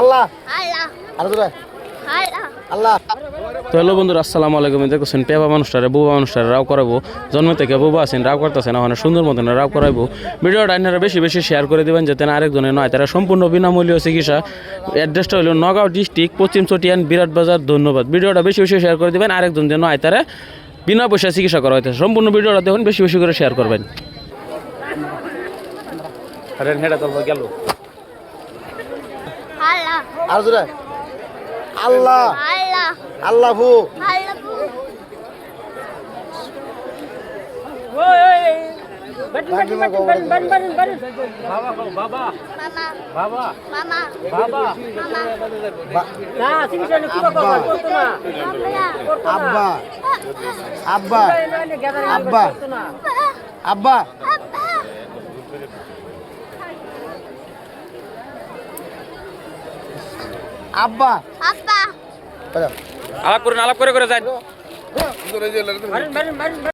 আল্লাহ। আল্লাহ। আল্লাহ আল্লাহ। তো হ্যালো বন্ধুরা আসসালামু আলাইকুম। দেখছেন পেপা মানুষটারে বুবা মানুষটারে রাও করাবো জন্ম থেকে বুবা আছেন রাও করতেছেন ওখানে সুন্দর মতন রাও করাইবো। ভিডিওটা আপনারা বেশি বেশি শেয়ার করে দেবেন যাতে না আরেকজনে নয়। তারা সম্পূর্ণ বিনামূল্য চিকিৎসা। অ্যাড্রেসটা হলো নগাঁও ডিস্ট্রিক্ট পশ্চিম চটিয়ান বিরাট বাজার ধন্যবাদ। ভিডিওটা বেশি বেশি শেয়ার করে দেবেন আরেকজন যেন নয় তারা বিনা পয়সা চিকিৎসা করা হইতেছে সম্পূর্ণ ভিডিওটা দেখুন বেশি বেশি করে শেয়ার করবেন। হেঁটে গেল। আরও জোরে। আল্লাহ। আল্লাহ। আব্বা। আব্বা। আব্বা। আব্বা। আব্বা। আব্বা। আলাপ করুন আলাপ করে করে যান।